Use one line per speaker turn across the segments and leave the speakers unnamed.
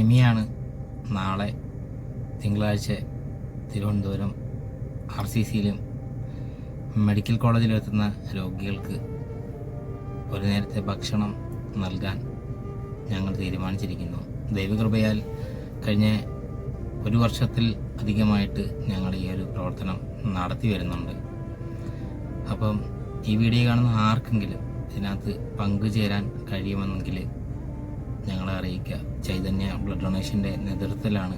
എമിയാണ് നാളെ തിങ്കളാഴ്ച Thiruvananthapuram R C സിയിലും മെഡിക്കൽ കോളേജിലെത്തുന്ന രോഗികൾക്ക് ഒരു നേരത്തെ ഭക്ഷണം നൽകാൻ ഞങ്ങൾ തീരുമാനിച്ചിരിക്കുന്നു. ദൈവകൃപയാൽ കഴിഞ്ഞ ഒരു വർഷത്തിൽ അധികമായിട്ട് ഞങ്ങൾ ഈ ഒരു പ്രവർത്തനം നടത്തി വരുന്നുണ്ട്. അപ്പം ഈ വീഡിയോ കാണുന്ന ആർക്കെങ്കിലും ഇതിനകത്ത് പങ്കുചേരാൻ കഴിയുമെന്നെങ്കിൽ ഞങ്ങളെ അറിയിക്കുക. ചൈതന്യ ബ്ലഡ് ഡൊണേഷന്റെ നേതൃത്വത്തിലാണ്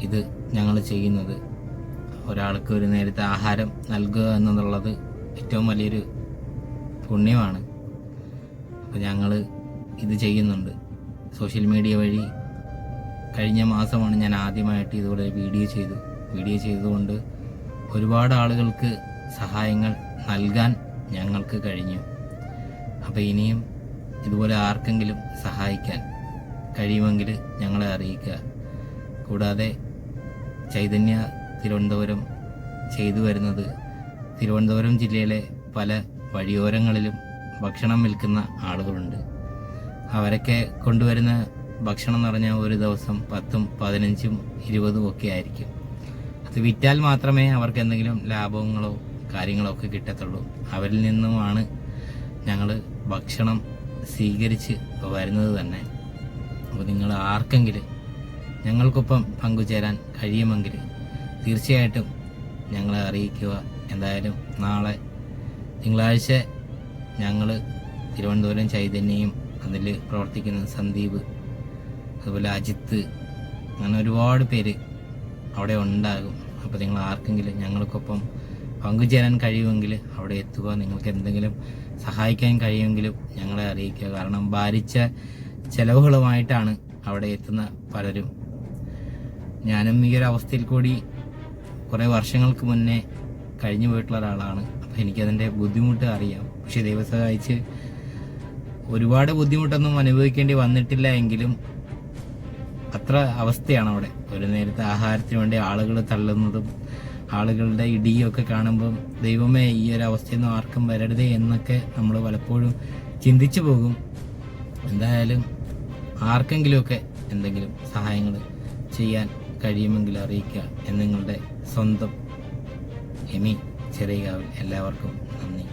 ഇത് ഞങ്ങൾ ചെയ്യുന്നത്. ഒരാൾക്ക് ഒരു നേരത്തെ ആഹാരം നൽകുക എന്നുള്ളത് ഏറ്റവും വലിയൊരു പുണ്യമാണ്. അപ്പോൾ ഞങ്ങൾ ഇത് ചെയ്യുന്നുണ്ട്. സോഷ്യൽ മീഡിയ വഴി കഴിഞ്ഞ മാസമാണ് ഞാൻ ആദ്യമായിട്ട് ഇതുപോലെ വീഡിയോ ചെയ്തു. വീഡിയോ ചെയ്തുകൊണ്ട് ഒരുപാട് ആളുകൾക്ക് സഹായങ്ങൾ നൽകാൻ ഞങ്ങൾക്ക് കഴിഞ്ഞു. അപ്പോൾ ഇനിയും ഇതുപോലെ ആർക്കെങ്കിലും സഹായിക്കാൻ കഴിയുമെങ്കിൽ ഞങ്ങളെ അറിയിക്കുക. കൂടാതെ ചൈതന്യ തിരുവനന്തപുരം ചെയ്തു വരുന്നത് തിരുവനന്തപുരം ജില്ലയിലെ പല വഴിയോരങ്ങളിലും ഭക്ഷണം വിൽക്കുന്ന ആളുകളുണ്ട്. അവരൊക്കെ കൊണ്ടുവരുന്ന ഭക്ഷണം എന്ന് പറഞ്ഞാൽ ഒരു ദിവസം പത്തും പതിനഞ്ചും ഇരുപതും ഒക്കെ ആയിരിക്കും. അത് വിറ്റാൽ മാത്രമേ അവർക്ക് എന്തെങ്കിലും ലാഭങ്ങളോ കാര്യങ്ങളോ ഒക്കെ കിട്ടത്തുള്ളൂ. അവരിൽ നിന്നുമാണ് ഞങ്ങൾ ഭക്ഷണം സ്വീകരിച്ച് വരുന്നത് തന്നെ. അപ്പോൾ നിങ്ങൾ ആർക്കെങ്കിലും ഞങ്ങൾക്കൊപ്പം പങ്കുചേരാൻ കഴിയുമെങ്കിൽ തീർച്ചയായിട്ടും ഞങ്ങളെ അറിയിക്കുക. എന്തായാലും നാളെ തിങ്കളാഴ്ച ഞങ്ങൾ തിരുവനന്തപുരം ചൈതന്യയും അതിൽ പ്രവർത്തിക്കുന്ന സന്ദീപ് അതുപോലെ അജിത്ത് അങ്ങനെ ഒരുപാട് പേര് അവിടെ ഉണ്ടാകും. അപ്പോൾ നിങ്ങൾ ആർക്കെങ്കിലും ഞങ്ങൾക്കൊപ്പം പങ്കുചേരാൻ കഴിയുമെങ്കിൽ അവിടെ എത്തുക നിങ്ങൾക്ക് എന്തെങ്കിലും സഹായിക്കാൻ കഴിയുമെങ്കിലും ഞങ്ങളെ അറിയിക്കുക. കാരണം ഭാരിച്ച ചെലവുകളുമായിട്ടാണ് അവിടെ എത്തുന്ന പലരും. ഞാനും ഈ ഒരു അവസ്ഥയിൽ കൂടി കുറേ വർഷങ്ങൾക്ക് മുന്നേ കഴിഞ്ഞു പോയിട്ടുള്ള ഒരാളാണ്. അപ്പം എനിക്കതിന്റെ ബുദ്ധിമുട്ട് അറിയാം. പക്ഷേ ദൈവം സഹായിച്ച് ഒരുപാട് ബുദ്ധിമുട്ടൊന്നും അനുഭവിക്കേണ്ടി വന്നിട്ടില്ല എങ്കിലും അത്ര അവസ്ഥയാണ് അവിടെ. ഒരു നേരത്തെ ആഹാരത്തിന് വേണ്ടി ആളുകൾ തള്ളുന്നതും ആളുകളുടെ ഇടിയൊക്കെ കാണുമ്പോൾ കാണുമ്പം ദൈവമേ ഈ ഒരു അവസ്ഥയൊന്നും ആർക്കും വരരുതേ എന്നൊക്കെ നമ്മൾ പലപ്പോഴും ചിന്തിച്ചു പോകും. എന്തായാലും ആർക്കെങ്കിലുമൊക്കെ എന്തെങ്കിലും സഹായങ്ങൾ ചെയ്യാൻ കഴിയുമെങ്കിൽ അറിയിക്കുക എന്നിങ്ങളുടെ സ്വന്തം എമി ചെറിയ എല്ലാവർക്കും നന്ദി.